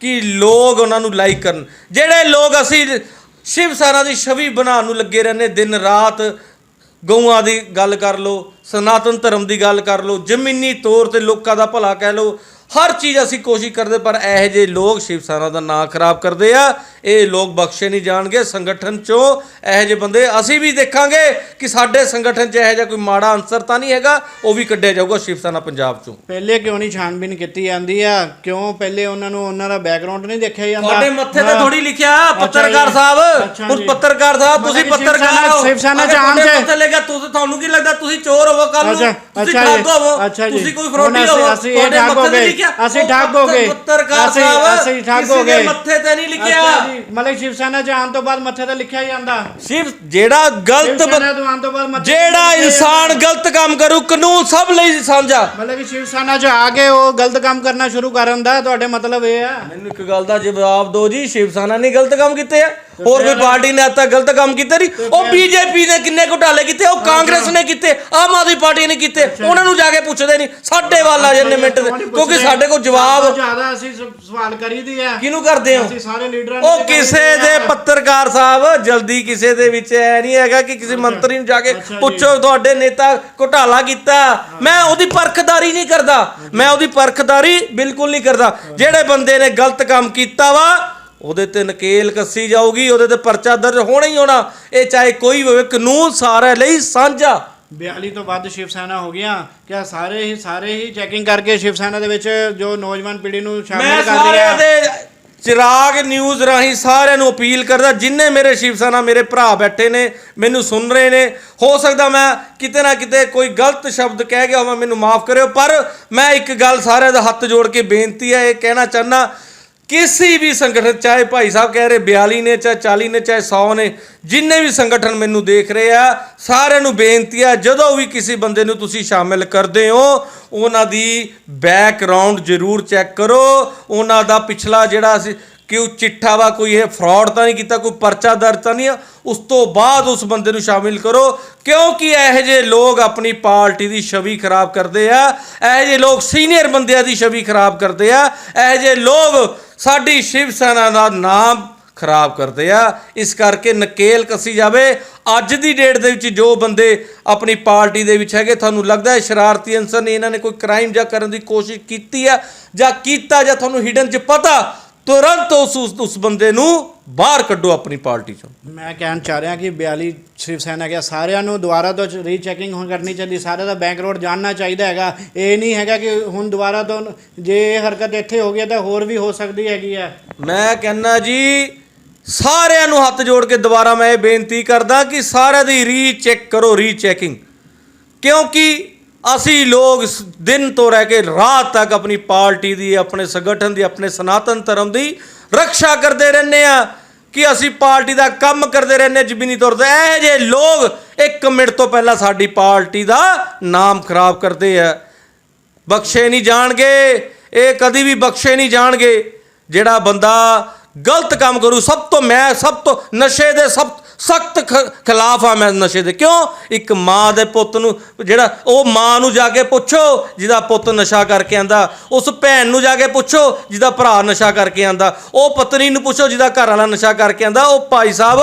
ਕਿ ਲੋਕ ਉਹਨਾਂ ਨੂੰ ਲਾਈਕ ਕਰਨ। ਜਿਹੜੇ ਲੋਕ ਅਸੀਂ ਸ਼ਿਵ ਸੈਨਾ ਦੀ ਛਵੀ ਬਣਾਉਣ ਨੂੰ ਲੱਗੇ ਰਹਿੰਦੇ ਦਿਨ ਰਾਤ ਗਊਆਂ ਦੀ ਗੱਲ ਕਰ ਲਓ ਸਨਾਤਨ ਧਰਮ ਦੀ ਗੱਲ ਕਰ ਲਓ ਜ਼ਮੀਨੀ ਤੌਰ ਤੇ ਲੋਕਾਂ ਦਾ ਭਲਾ ਕਹਿ ਲਓ ਹਰ ਚੀਜ਼ ਅਸੀਂ ਕੋਸ਼ਿਸ਼ ਕਰਦੇ ਪਰ ਇਹੋ ਜਿਹੇ ਲੋਕ ਸ਼ਿਵ ਸੈਨਾ ਦਾ ਨਾਂ ਖਰਾਬ ਕਰਦੇ ਆ। ਇਹ ਲੋਕ ਬਖਸ਼ੇ ਨਹੀਂ ਜਾਣਗੇ ਸੰਗਠਨ ਚੋਂ ਇਹੋ ਜਿਹੇ ਬੰਦੇ ਅਸੀਂ ਵੀ ਦੇਖਾਂਗੇ ਕਿ ਸਾਡੇ ਸੰਗਠਨ 'ਚ ਇਹੋ ਜਿਹਾ ਕੋਈ ਮਾੜਾ ਅੰਸਰ ਤਾਂ ਨਹੀਂ ਹੈਗਾ ਉਹ ਵੀ ਕੱਢਿਆ ਜਾਊਗਾ ਸ਼ਿਵ ਸੈਨਾ ਪੰਜਾਬ ਚੋਂ। ਪਹਿਲੇ ਕਿਉਂ ਨਹੀਂ ਛਾਣਬੀਨ ਕੀਤੀ ਜਾਂਦੀ ਆ? ਕਿਉਂ ਪਹਿਲੇ ਉਹਨਾਂ ਨੂੰ ਉਹਨਾਂ ਦਾ ਬੈਕਗ੍ਰਾਉਂਡ ਨਹੀਂ ਦੇਖਿਆ ਜਾਂਦਾ? ਤੁਹਾਡੇ ਮੱਥੇ ਤੇ। ਥੋੜੀ ਲਿਖਿਆ ਪੱਤਰਕਾਰ। ਸਾਹਿਬ ਹੁਣ। ਪੱਤਰਕਾਰ ਸਾਹਿਬ ਤੁਸੀਂ ਪੱਤਰਕਾਰ ਹੋ। ਸ਼ਿਵ ਸੈਨਾ ਅਗਰ ਚ ਆਮ ਤੁਹਾਡੇ ਚ- ਮੱਥੇ ਲੱਗਾ ਤੁਸੀਂ ਤੁਹਾਨੂੰ ਕੀ ਲੱਗਦਾ ਤੁਸੀਂ ਚੋਰ ਹੋ ਕੱਲ ਨੂੰ? ਤੁਸੀਂ ਠੱਗ ਹੋਵੋ। ਤੁਸੀਂ ਕੋਈ ਫਰੋਡੀ ਹੋਵੋ? ਅਸੀਂ ਇਹ ਠੱਗ ਅਸੀਂ ਠੱਗ ਹੋ ਗਏ। ਪੱਤਰਕਾਰ ਅਸੀਂ- ਸਾਹਿਬ ਅਸੀਂ ਠੱਗ ਹੋ ਗਏ। ਮੱਥੇ ਤੇ ਨਹੀਂ ਲਿਖਿਆ। ਮਤਲਬ ਸ਼ਿਵ ਸੈਨਾ ਆਉਣ ਤੋਂ ਬਾਅਦ ਮੱਥੇ ਤੇ ਲਿਖਿਆ ਜਾਂਦਾ ਸਿਰਫ ਜਿਹੜਾ ਗਲਤ ਜਿਹੜਾ ਇਨਸਾਨ ਗਲਤ ਕੰਮ ਕਰੂ ਕਾਨੂੰਨ ਸਭ ਲਈ ਸਾਂਝਾ। ਮਤਲਬ ਕਿ ਸ਼ਿਵ ਸੈਨਾ ਚ ਆ ਕੇ ਉਹ ਗਲਤ ਕੰਮ ਕਰਨਾ ਸ਼ੁਰੂ ਕਰ ਦਿੰਦਾ ਤੁਹਾਡੇ ਮਤਲਬ ਇਹ ਆ। ਮੈਨੂੰ ਇੱਕ ਗੱਲ ਦਾ ਜਵਾਬ ਦਿਓ ਜੀ ਸ਼ਿਵ ਸੈਨਾ ਨੇ ਗਲਤ ਕੰਮ ਕੀਤੇ ਆ। ਹੋਰ ਕੋਈ ਪਾਰਟੀ ਨੇ ਤੱਕ ਗਲਤ ਕੰਮ ਕੀਤੇ ਨਹੀਂ? ਉਹ ਬੀਜੇਪੀ ਨੇ ਕਿੰਨੇ ਘੁਟਾਲੇ ਕੀਤੇ? ਉਹ ਕਾਂਗਰਸ ਨੇ ਕੀਤੇ ਆਮ ਆਦਮੀ ਪਾਰਟੀ ਨੇ ਕੀਤੇ। ਉਹਨਾਂ ਨੂੰ ਜਾ ਕੇ ਪੁੱਛਦੇ ਨਹੀਂ। ਸਾਡੇ ਵੱਲ ਆ ਜਾਂਦੇ ਮਿੰਟ ਦੇ ਕਿਉਂਕਿ ਸਾਡੇ ਕੋਲ ਜਵਾਬ ਜ਼ਿਆਦਾ ਅਸੀਂ ਸਵਾਲ ਕਰੀਦੀ ਆ ਕਿਹਨੂੰ ਕਰਦੇ ਹੋ? ਅਸੀਂ ਸਾਰੇ ਲੀਡਰਾਂ ਨੂੰ ਉਹ ਤੇ ਕਿਸੇ ਦੇ। ਪੱਤਰਕਾਰ ਸਾਹਿਬ ਜਲਦੀ ਕਿਸੇ ਦੇ ਵਿੱਚ ਐ ਨਹੀਂ ਹੈਗਾ ਕਿ ਕਿਸੇ ਮੰਤਰੀ ਨੂੰ ਜਾ ਕੇ। ਪੁੱਛੋ ਤੁਹਾਡੇ ਨੇਤਾ ਘੁਟਾਲਾ ਕੀਤਾ। ਮੈਂ ਉਹਦੀ ਪਰਖਦਾਰੀ ਨਹੀਂ ਕਰਦਾ। ਮੈਂ ਉਹਦੀ ਪਰਖਦਾਰੀ ਬਿਲਕੁਲ ਨਹੀਂ ਕਰਦਾ। ਜਿਹੜੇ ਬੰਦੇ ਨੇ ਗਲਤ ਕੰਮ ਕੀਤਾ ਵਾ ਉਹਦੇ ਤੇ ਨਕੇਲ ਕੱਸੀ ਜਾਊਗੀ ਉਹਦੇ ਤੇ ਪਰਚਾ ਦਰਜ ਹੋਣਾ ਹੀ ਹੋਣਾ। ਇਹ ਚਾਹੇ ਕੋਈ ਵੀ ਹੋਵੇ ਕਾਨੂੰਨ ਸਾਰਿਆਂ ਲਈ ਸਾਂਝਾ। 42 ਤੋਂ ਵੱਧ ਸ਼ਿਵ ਸੈਨਾ ਹੋ ਗਿਆ ਕਿਆ ਸਾਰੇ ਹੀ ਸਾਰੇ ਹੀ ਚੈਕਿੰਗ ਕਰਕੇ ਸ਼ਿਵ ਸੈਨਾ ਦੇ ਵਿੱਚ ਜੋ ਨੌਜਵਾਨ ਪੀੜ੍ਹੀ ਨੂੰ ਮੈਂ ਸ਼ਾਮਿਲ ਕਰ ਸਾਰਿਆਂ ਦੇ ਚਿਰਾਗ ਨਿਊਜ਼ ਰਾਹੀਂ ਸਾਰਿਆਂ ਨੂੰ ਅਪੀਲ ਕਰਦਾ ਜਿੰਨੇ ਮੇਰੇ ਸ਼ਿਵ ਸੈਨਾ ਮੇਰੇ ਭਰਾ ਬੈਠੇ ਨੇ ਮੈਨੂੰ ਸੁਣ ਰਹੇ ਨੇ ਹੋ ਸਕਦਾ ਮੈਂ ਕਿਤੇ ਨਾ ਕਿਤੇ ਕੋਈ ਗਲਤ ਸ਼ਬਦ ਕਹਿ ਗਿਆ ਹੋਵਾਂ ਮੈਨੂੰ ਮਾਫ ਕਰਿਓ ਪਰ ਮੈਂ ਇੱਕ ਗੱਲ ਸਾਰਿਆਂ ਦਾ ਹੱਥ ਜੋੜ ਕੇ ਬੇਨਤੀ ਹੈ ਇਹ ਕਹਿਣਾ ਚਾਹਨਾ ਕਿਸੇ ਵੀ ਸੰਗਠਨ, ਚਾਹੇ ਭਾਈ ਸਾਹਿਬ ਕਹਿ ਰਹੇ 42 ਨੇ, ਚਾਹੇ 40 ਨੇ, ਚਾਹੇ 100 ਨੇ, ਜਿੰਨੇ ਵੀ ਸੰਗਠਨ ਮੈਨੂੰ ਦੇਖ ਰਹੇ ਆ, ਸਾਰਿਆਂ ਨੂੰ ਬੇਨਤੀ ਆ, ਜਦੋਂ ਵੀ ਕਿਸੇ ਬੰਦੇ ਨੂੰ ਤੁਸੀਂ ਸ਼ਾਮਿਲ ਕਰਦੇ ਹੋ, ਉਹਨਾਂ ਦੀ ਬੈਕਗ੍ਰਾਉਂਡ ਜ਼ਰੂਰ ਚੈੱਕ ਕਰੋ। ਉਹਨਾਂ ਦਾ ਪਿਛਲਾ ਜਿਹੜਾ ਸੀ ਕਿ ਉਹ ਚਿੱਠਾ ਵਾ, ਕੋਈ ਇਹ ਫਰਾਡ ਤਾਂ ਨਹੀਂ ਕੀਤਾ, ਕੋਈ ਪਰਚਾ ਦਰਜ ਤਾਂ ਨਹੀਂ ਉਸ ਤੋਂ ਬਾਅਦ ਉਸ ਬੰਦੇ ਨੂੰ ਸ਼ਾਮਿਲ ਕਰੋ, ਕਿਉਂਕਿ ਇਹੋ ਜਿਹੇ ਲੋਕ ਆਪਣੀ ਪਾਰਟੀ ਦੀ ਛਵੀ ਖਰਾਬ ਕਰਦੇ ਆ, ਇਹੋ ਜਿਹੇ ਲੋਕ ਸੀਨੀਅਰ ਬੰਦਿਆਂ ਦੀ ਛਵੀ ਖਰਾਬ ਕਰਦੇ ਆ, ਇਹੋ ਜਿਹੇ ਲੋਕ ਸਾਡੀ ਸ਼ਿਵ ਸੈਨਾ ਦਾ ਨਾਮ ਖਰਾਬ ਕਰਦੇ ਆ। ਇਸ ਕਰਕੇ ਨਕੇਲ ਕੱਸੀ ਜਾਵੇ। ਅੱਜ ਦੀ ਡੇਟ ਦੇ ਵਿੱਚ ਜੋ ਬੰਦੇ ਆਪਣੀ ਪਾਰਟੀ ਦੇ ਵਿੱਚ ਹੈਗੇ, ਤੁਹਾਨੂੰ ਲੱਗਦਾ ਹੈ ਸ਼ਰਾਰਤੀ ਅਨਸਰ ਨੇ ਇਹਨਾਂ ਨੇ ਕੋਈ ਕ੍ਰਾਈਮ ਜਾਂ ਕਰਨ ਦੀ ਕੋਸ਼ਿਸ਼ ਕੀਤੀ ਆ ਜਾਂ ਕੀਤਾ ਜਾਂ ਤੁਹਾਨੂੰ ਹਿਡਨ ਚ ਪਤਾ, ਤੁਰੰਤ ਉਸ ਉਸ ਬੰਦੇ ਨੂੰ ਬਾਹਰ ਕੱਢੋ ਆਪਣੀ ਪਾਰਟੀ ਚੋਂ। ਮੈਂ ਕਹਿਣ ਚਾਹ ਰਿਹਾ ਕਿ 42 ਸ਼ਿਵ ਸੈਨਾ ਗਿਆ ਸਾਰਿਆਂ ਨੂੰ ਦੁਬਾਰਾ ਤੋਂ ਰੀਚੈਕਿੰਗ ਹੁਣ ਕਰਨੀ ਚਾਹੀਦੀ ਸਾਰਿਆਂ ਦਾ ਬੈਂਕ ਰੋਡ ਜਾਣਨਾ ਚਾਹੀਦਾ ਹੈਗਾ। ਇਹ ਨਹੀਂ ਹੈਗਾ ਕਿ ਹੁਣ ਦੁਬਾਰਾ ਤੋਂ ਜੇ ਇਹ ਹਰਕਤ ਇੱਥੇ ਹੋ ਗਈ ਤਾਂ ਹੋਰ ਵੀ ਹੋ ਸਕਦੀ ਹੈਗੀ ਹੈ। ਮੈਂ ਕਹਿੰਦਾ ਜੀ ਸਾਰਿਆਂ ਨੂੰ ਹੱਥ ਜੋੜ ਕੇ ਦੁਬਾਰਾ ਮੈਂ ਇਹ ਬੇਨਤੀ ਕਰਦਾ ਕਿ ਸਾਰਿਆਂ ਦੀ ਰੀਚੈਕ ਕਰੋ ਰੀਚੈਕਿੰਗ ਕਿਉਂਕਿ ਅਸੀਂ ਲੋਕ ਦਿਨ ਤੋਂ ਰਹਿ ਕੇ ਰਾਤ ਤੱਕ ਆਪਣੀ ਪਾਰਟੀ ਦੀ, ਆਪਣੇ ਸੰਗਠਨ ਦੀ, ਆਪਣੇ ਸਨਾਤਨ ਧਰਮ ਦੀ ਰੱਖਿਆ ਕਰਦੇ ਰਹਿੰਦੇ ਆ ਕਿ ਅਸੀਂ ਪਾਰਟੀ ਦਾ ਕੰਮ ਕਰਦੇ ਰਹਿੰਦੇ ਜ਼ਮੀਨੀ ਤੌਰ ਤੇ। ਇਹ ਜੇ ਲੋਕ ਇੱਕ ਮਿੰਟ ਤੋਂ ਪਹਿਲਾਂ ਸਾਡੀ ਪਾਰਟੀ ਦਾ ਨਾਮ ਖਰਾਬ ਕਰਦੇ ਆ। ਬਖਸ਼ੇ ਨਹੀਂ ਜਾਣਗੇ, ਇਹ ਕਦੀ ਵੀ ਬਖਸ਼ੇ ਨਹੀਂ ਜਾਣਗੇ। ਜਿਹੜਾ ਬੰਦਾ ਗਲਤ ਕੰਮ ਕਰੂ, ਸਭ ਤੋਂ ਮੈਂ, ਸਭ ਤੋਂ ਨਸ਼ੇ ਦੇ ਸਭ ਸਖਤ ਖਿਲਾਫ ਆ ਮੈਂ ਨਸ਼ੇ ਦੇ। ਕਿਉਂ? ਇੱਕ ਮਾਂ ਦੇ ਪੁੱਤ ਨੂੰ, ਜਿਹੜਾ, ਉਹ ਮਾਂ ਨੂੰ ਜਾ ਕੇ ਪੁੱਛੋ, ਜਿਹਦਾ ਪੁੱਤ ਨਸ਼ਾ ਕਰਕੇ ਆਂਦਾ। ਉਸ ਭੈਣ ਨੂੰ ਜਾ ਕੇ ਪੁੱਛੋ, ਜਿਹਦਾ ਭਰਾ ਨਸ਼ਾ ਕਰਕੇ ਆਂਦਾ। ਉਹ ਪਤਨੀ ਨੂੰ ਪੁੱਛੋ, ਜਿਹਦਾ ਘਰ ਵਾਲਾ ਨਸ਼ਾ ਕਰਕੇ ਆਂਦਾ। ਉਹ ਭਾਈ ਸਾਹਿਬ,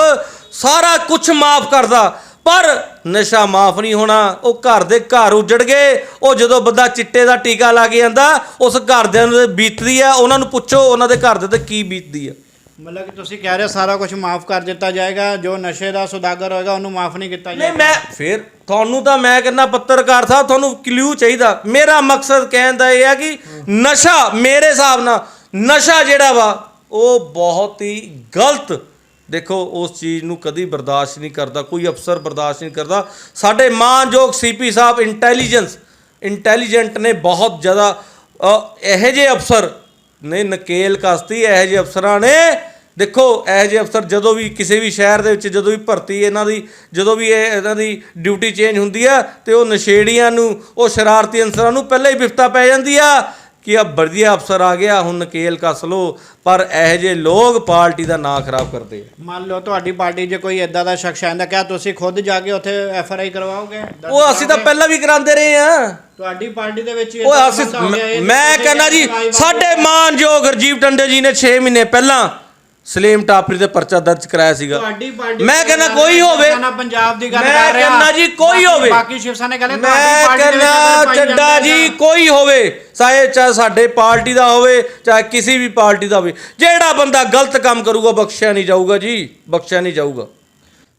ਸਾਰਾ ਕੁਝ ਮਾਫ ਕਰਦਾ। ਪਰ ਨਸ਼ਾ ਮਾਫ ਨਹੀਂ ਹੋਣਾ। ਉਹ ਘਰ ਦੇ ਘਰ ਉਜੜ ਗਏ। ਉਹ ਜਦੋਂ ਬੰਦਾ ਚਿੱਟੇ ਦਾ ਟੀਕਾ ਲਾ ਕੇ ਜਾਂਦਾ ਉਸ ਘਰਦਿਆਂ ਨੂੰ ਬੀਤਦੀ ਆ। ਉਹਨਾਂ ਨੂੰ ਪੁੱਛੋ, ਉਹਨਾਂ ਦੇ ਘਰ ਦੇ ਤੇ ਕੀ ਬੀਤਦੀ ਆ। ਮਤਲਬ ਕਿ ਤੁਸੀਂ ਕਹਿ ਰਹੇ ਹੋ ਸਾਰਾ ਕੁਝ ਮਾਫ ਕਰ ਦਿੱਤਾ ਜਾਏਗਾ ਜੋ ਨਸ਼ੇ ਦਾ ਸੁਦਾਗਰ ਹੋਏਗਾ ਉਹਨੂੰ ਮਾਫ ਨਹੀਂ ਕੀਤਾ ਨਹੀਂ ਜਾਏਗਾ। ਮੈਂ ਫਿਰ ਤੁਹਾਨੂੰ ਤਾਂ ਮੈਂ ਕਹਿੰਦਾ ਪੱਤਰਕਾਰ ਸਾਹਿਬ ਤੁਹਾਨੂੰ ਕਲੂ ਚਾਹੀਦਾ। ਮੇਰਾ ਮਕਸਦ ਕਹਿਣ ਦਾ ਇਹ ਆ ਕਿ ਨਸ਼ਾ ਮੇਰੇ ਹਿਸਾਬ ਨਾਲ ਨਸ਼ਾ ਜਿਹੜਾ ਵਾ ਉਹ ਬਹੁਤ ਹੀ ਗਲਤ। ਦੇਖੋ ਉਸ ਚੀਜ਼ ਨੂੰ ਕਦੀ ਬਰਦਾਸ਼ਤ ਨਹੀਂ ਕਰਦਾ ਕੋਈ ਅਫਸਰ ਬਰਦਾਸ਼ਤ ਨਹੀਂ ਕਰਦਾ। ਸਾਡੇ ਮਾਨਯੋਗ ਸੀਪੀ ਸਾਹਿਬ ਇੰਟੈਲੀਜੈਂਸ ਇੰਟੈਲੀਜੈਂਟ ਨੇ ਬਹੁਤ ਜ਼ਿਆਦਾ ਅ, ਇਹੋ ਜਿਹੇ ਅਫਸਰ ਨੇ ਨਕੇਲ ਕਸਤੀ, ਇਹੋ ਜਿਹੇ ਅਫਸਰਾਂ ਨੇ। ਦੇਖੋ, ਇਹੋ ਜਿਹੇ ਅਫਸਰ ਜਦੋਂ ਵੀ ਕਿਸੇ ਵੀ ਸ਼ਹਿਰ ਦੇ ਵਿੱਚ ਜਦੋਂ ਵੀ ਭਰਤੀ ਇਹਨਾਂ ਦੀ, ਜਦੋਂ ਵੀ ਇਹ ਇਹਨਾਂ ਦੀ ਡਿਊਟੀ ਚੇਂਜ ਹੁੰਦੀ ਆ ਤੇ ਉਹ ਨਸ਼ੇੜੀਆਂ ਨੂੰ, ਉਹ ਸ਼ਰਾਰਤੀ ਅਨਸਰਾਂ ਨੂੰ ਪਹਿਲਾਂ ਹੀ ਵਿਫਤਾ ਪੈ ਜਾਂਦੀ ਆ। ਕਿ ਆ ਵਧੀਆ ਅਫਸਰ ਆ ਗਿਆ ਹੁਣ ਨਕੇਲ ਕੱਸ ਲੋ ਪਰ ਇਹੋ ਜਿਹੇ ਲੋਕ ਪਾਰਟੀ ਦਾ ਨਾਂ ਖਰਾਬ ਕਰਦੇ ਆ। ਮੰਨ ਲਓ ਤੁਹਾਡੀ ਪਾਰਟੀ 'ਚ ਕੋਈ ਇਦਾਂ ਦਾ ਸ਼ਖਸ ਆਂਦਾ ਕਿਆ ਤੁਸੀਂ ਖੁਦ ਜਾ ਕੇ ਉੱਥੇ ਐਫ ਆਰ ਆਈ ਕਰਵਾਓਗੇ? ਉਹ ਅਸੀਂ ਤਾਂ? ਪਹਿਲਾਂ ਵੀ ਕਰਾਉਂਦੇ ਰਹੇ ਆ। ਤੁਹਾਡੀ ਪਾਰਟੀ ਦੇ ਵਿੱਚ ਉਹ ਅਸੀਂ ਮੈਂ ਕਹਿੰਦਾ ਜੀ ਸਾਡੇ ਮਾਨਯੋਗ ਰਜੀਵ ਟੰਡੇ ਜੀ ਨੇ 6 ਮਹੀਨੇ ਪਹਿਲਾਂ ਸਲੀਮ ਟਾਪਰੀ ਤੇ ਪਰਚਾ ਦਰਜ ਕਰਾਇਆ ਸੀਗਾ। ਤੁਹਾਡੀ ਪਾਰਟੀ ਮੈਂ ਕਹਿੰਦਾ ਕੋਈ ਹੋਵੇ। ਸੈਨਾ ਪੰਜਾਬ ਦੀ ਗੱਲ ਮੈਂ ਕਰ ਰਿਹਾ। ਕਹਿੰਦਾ ਜੀ ਕੋਈ ਹੋਵੇ। ਬਾਕੀ ਸ਼ਿਵ ਸੈਨਾ ਕਹਿੰਦੇ ਮੈਂ ਪਾਰਟੀ ਦੇ ਵਿੱਚ ਕਹਿੰਦਾ ਅਗਰ ਚੱਡਾ ਜਾਂਦੀ ਜੀ ਕੋਈ ਹੋਵੇ ਚਾਹੇ ਚਾਹੇ ਸਾਡੇ ਪਾਰਟੀ ਦਾ ਹੋਵੇ ਚਾਹੇ ਕਿਸੇ ਵੀ ਪਾਰਟੀ ਦਾ ਹੋਵੇ ਜਿਹੜਾ ਬੰਦਾ ਗਲਤ ਕੰਮ ਕਰੂਗਾ ਬਖਸ਼ਿਆ ਨਹੀਂ ਜਾਊਗਾ ਜੀ ਬਖਸ਼ਿਆ ਨਹੀਂ ਜਾਊਗਾ।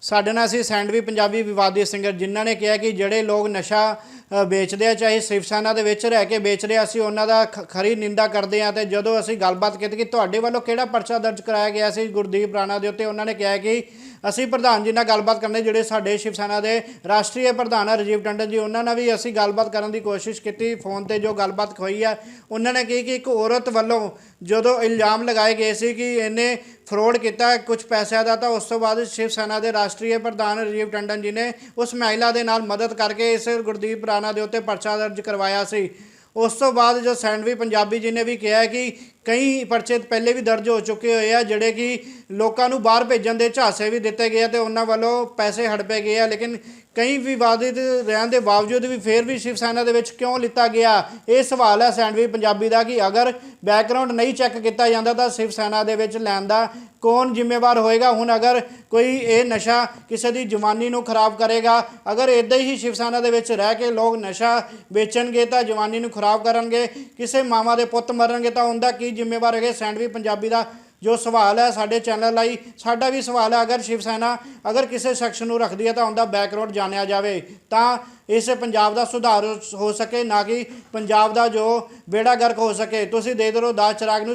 ਸਾਡੇ ਨਾਲ ਅਸੀਂ ਸੈਂਡਵੀ ਪੰਜਾਬੀ ਵਿਵਾਦੀ ਸਿੰਗਰ ਜਿਨ੍ਹਾਂ ਨੇ ਕਿਹਾ ਕਿ ਜਿਹੜੇ ਲੋਕ ਨਸ਼ਾ ਵੇਚਦੇ ਆ ਚਾਹੇ ਸ਼ਿਵ ਸੈਨਾ ਦੇ ਵਿੱਚ ਰਹਿ ਕੇ ਵੇਚ ਰਹੇ ਆ, ਅਸੀਂ ਉਹਨਾਂ ਦਾ ਖ- ਖਰੀ ਨਿੰਦਾ ਕਰਦੇ ਆ ਤੇ ਜਦੋਂ ਅਸੀਂ ਗੱਲਬਾਤ ਕੀਤੀ ਕਿ ਤੁਹਾਡੇ ਵੱਲੋਂ ਕਿਹੜਾ ਪਰਚਾ ਦਰਜ ਕਰਾਇਆ ਗਿਆ ਸੀ ਗੁਰਦੀਪ ਰਾਣਾ ਦੇ ਉੱਤੇ ਉਹਨਾਂ ਨੇ ਕਿਹਾ ਕਿ ਅਸੀਂ ਪ੍ਰਧਾਨ ਜੀ ਨਾਲ ਗੱਲਬਾਤ ਕਰਨੇ, ਜਿਹੜੇ ਸਾਡੇ ਸ਼ਿਵ ਸੈਨਾ ਦੇ ਰਾਸ਼ਟਰੀ ਪ੍ਰਧਾਨ ਆ, ਰਜੀਵ ਟੰਡਨ ਜੀ, ਉਹਨਾਂ ਨਾਲ ਵੀ ਅਸੀਂ ਗੱਲਬਾਤ ਕਰਨ ਦੀ ਕੋਸ਼ਿਸ਼ ਕੀਤੀ। ਫੋਨ ਤੇ ਜੋ ਗੱਲਬਾਤ ਹੋਈ ਹੈ ਉਹਨਾਂ ਨੇ ਕਿਹਾ ਕਿ ਇੱਕ ਔਰਤ ਵੱਲੋਂ ਜਦੋਂ ਇਲਜ਼ਾਮ ਲਗਾਏ ਗਏ ਸੀ ਕਿ ਇਹਨੇ ਫਰੋਡ ਕੀਤਾ ਕੁਝ ਪੈਸਿਆਂ ਦਾ, ਤਾਂ ਉਸ ਤੋਂ ਬਾਅਦ ਸ਼ਿਵ ਸੈਨਾ ਦੇ ਰਾਸ਼ਟਰੀ ਪ੍ਰਧਾਨ ਰਜੀਵ ਟੰਡਨ ਜੀ ਨੇ ਉਸ ਮਹਿਲਾ ਦੇ ਨਾਲ ਮਦਦ ਕਰਕੇ ਇਸ ਗੁਰਦੀਪ ਰਾਣਾ ਦੇ ਉੱਤੇ ਪਰਚਾ ਦਰਜ ਕਰਵਾਇਆ ਸੀ। ਉਸ ਤੋਂ ਬਾਅਦ ਜੋ ਸੈਂਡਵੀ ਪੰਜਾਬੀ ਜੀ ਨੇ ਵੀ ਕਿਹਾ ਕਿ ਕਈ ਪਰਚੇ ਪਹਿਲੇ ਵੀ ਦਰਜ ਹੋ ਚੁੱਕੇ ਹੋਏ ਆ, ਜਿਹੜੇ ਕਿ ਲੋਕਾਂ ਨੂੰ ਬਾਹਰ ਭੇਜਣ ਦੇ ਝਾਂਸੇ ਵੀ ਦਿੱਤੇ ਗਏ ਆ ਤੇ ਉਹਨਾਂ ਵੱਲੋਂ ਪੈਸੇ ਹੜਪੇ ਗਏ ਆ, ਲੇਕਿਨ ਕਈ ਵਿਵਾਦਿਤ ਰਹਿਣ ਦੇ ਬਾਵਜੂਦ ਵੀ ਫੇਰ ਵੀ ਸ਼ਿਵ ਸੈਨਾ ਦੇ ਵਿੱਚ ਕਿਉਂ ਲਿੱਤਾ ਗਿਆ? ਇਹ ਸਵਾਲ ਹੈ ਸੈਂਡਵੀ ਪੰਜਾਬੀ ਦਾ ਕਿ ਅਗਰ ਬੈਕਗ੍ਰਾਉਂਡ ਨਹੀਂ ਚੈੱਕ ਕੀਤਾ ਜਾਂਦਾ ਤਾਂ ਸ਼ਿਵ ਸੈਨਾ ਦੇ ਵਿੱਚ ਲੈਣ ਦਾ ਕੌਣ ਜ਼ਿੰਮੇਵਾਰ ਹੋਏਗਾ? ਹੁਣ ਅਗਰ ਕੋਈ ਇਹ ਨਸ਼ਾ ਕਿਸੇ ਦੀ ਜਵਾਨੀ ਨੂੰ ਖਰਾਬ ਕਰੇਗਾ, ਅਗਰ ਇਦਾਂ ਹੀ ਸ਼ਿਵ ਸੈਨਾ ਦੇ ਵਿੱਚ ਰਹਿ ਕੇ ਲੋਕ ਨਸ਼ਾ ਵੇਚਣਗੇ ਤਾਂ ਜਵਾਨੀ ਨੂੰ ਖਰਾਬ ਕਰਨਗੇ, ਕਿਸੇ ਮਾਵਾ ਦੇ ਪੁੱਤ ਮਰਨਗੇ ਤਾਂ ਉਹਦਾ ਕੀ ਜ਼ਿੰਮੇਵਾਰ ਹੈਗੇ? ਸੈਂਡਵੀ ਪੰਜਾਬੀ ਦਾ ਜੋ ਸਵਾਲ ਹੈ ਸਾਡੇ ਚੈਨਲ ਲਈ ਸਾਡਾ ਵੀ ਸਵਾਲ ਹੈ, ਅਗਰ ਸ਼ਿਵ ਸੈਨਾ ਅਗਰ ਕਿਸੇ ਸ਼ਖਸ ਨੂੰ ਰੱਖਦੀ ਹੈ ਤਾਂ ਉਹਦਾ ਬੈਕਗ੍ਰਾਉਂਡ ਜਾਣਿਆ ਜਾਵੇ, ਤਾਂ ਇਸ ਪੰਜਾਬ ਦਾ ਸੁਧਾਰ ਹੋ- ਸਕੇ, ਨਾ ਕਿ ਪੰਜਾਬ ਦਾ ਜੋ ਬੇੜਾ ਗਰਕ ਹੋ ਸਕੇ। ਤੁਸੀਂ ਦੇ ਦਿਓ ਦਾਸ ਚਿਰਾਗ ਨੂੰ